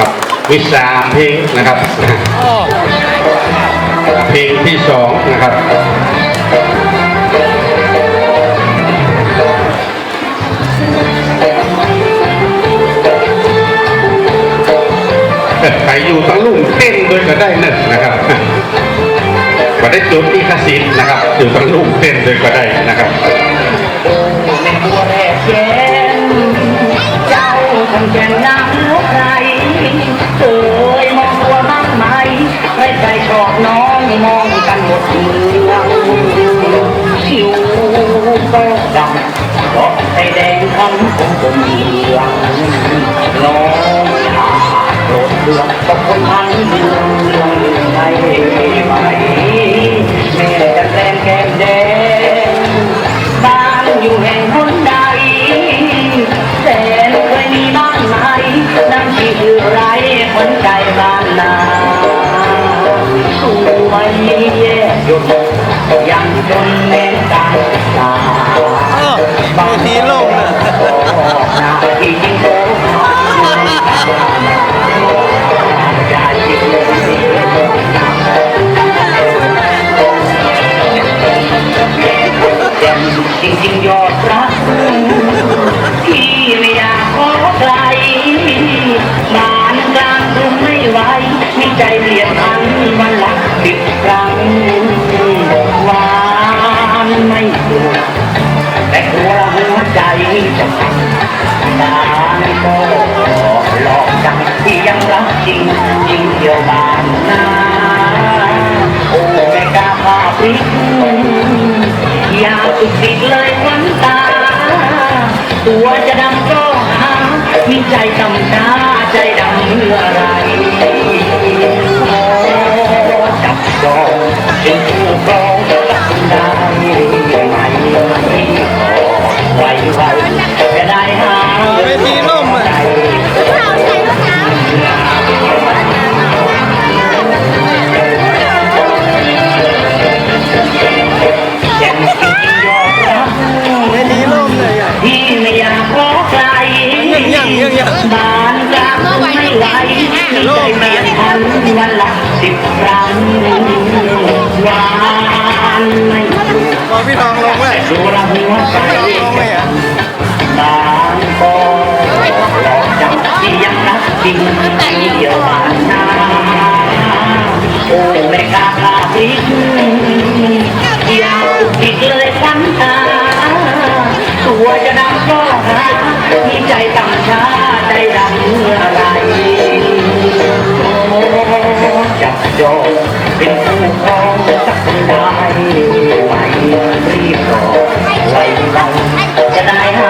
ครับวิสาเพลงนะครับ เพลงที่สองนะครับใครอยู่ตั้งลุ่มเต้นด้วยก็ได้เนอะนะครับก็ได้จุดที่คสิทธิ์นะครับ อยู่ตั้งลุ่มเต้นด้วยก็ได้นะครับเจ้าทำแกงน้ำลูกใค รเคยมองตัวบ้างไหมใครใครชอบน้องมองกันหมดเมืองผิวก็ดำเพราะไอแดงคำคงคงเมืองน้องขาดโดดเดือดตกคนทั้งเมืองเมืองไทยไหมแม่จะแสวยแย่ยนยังจนแม่ตาตาเออมีทีลงนะนาที่ยิ่งโตจยิ่งจริงๆยอดรักที่ไม่อยากขอใครบ้านกลางกรุงไม่ไหวมีใจเปลี่ยนพันวันละสิบครั้ง หวานไม่ถูกแต่กลัวหัวใจจะพังนานก็หลอกจังที่ยังรักจริงจริงเดียวบานนาโอ้ไม่กล้าพาพริกอยากสุดติดเลยควันตา ตัวจะดำก็หามีใจดำช้าใจดำเมื่อไร จับจองเป็นผู้ครองรักได้ไหมขอไว้ไว้จะได้หาเวทีล่มอะแจ่มจริงๆยอมรับเวทีล่มเลยอะที่ไม่อยากขอใครยังยังยังยังบ้านกลาง รั้งหวานไม่ถูกพอพี่ทองลงไว้ดูละหัวใจพี่ทองลงไว้อะบางก็หลอกจังที่ยังรักจริงเดียวบานนาโอ้ไม่กล้า จบเป็นผู้ครองสักคนได้ไม่รีบรอไว้เราจะได้หา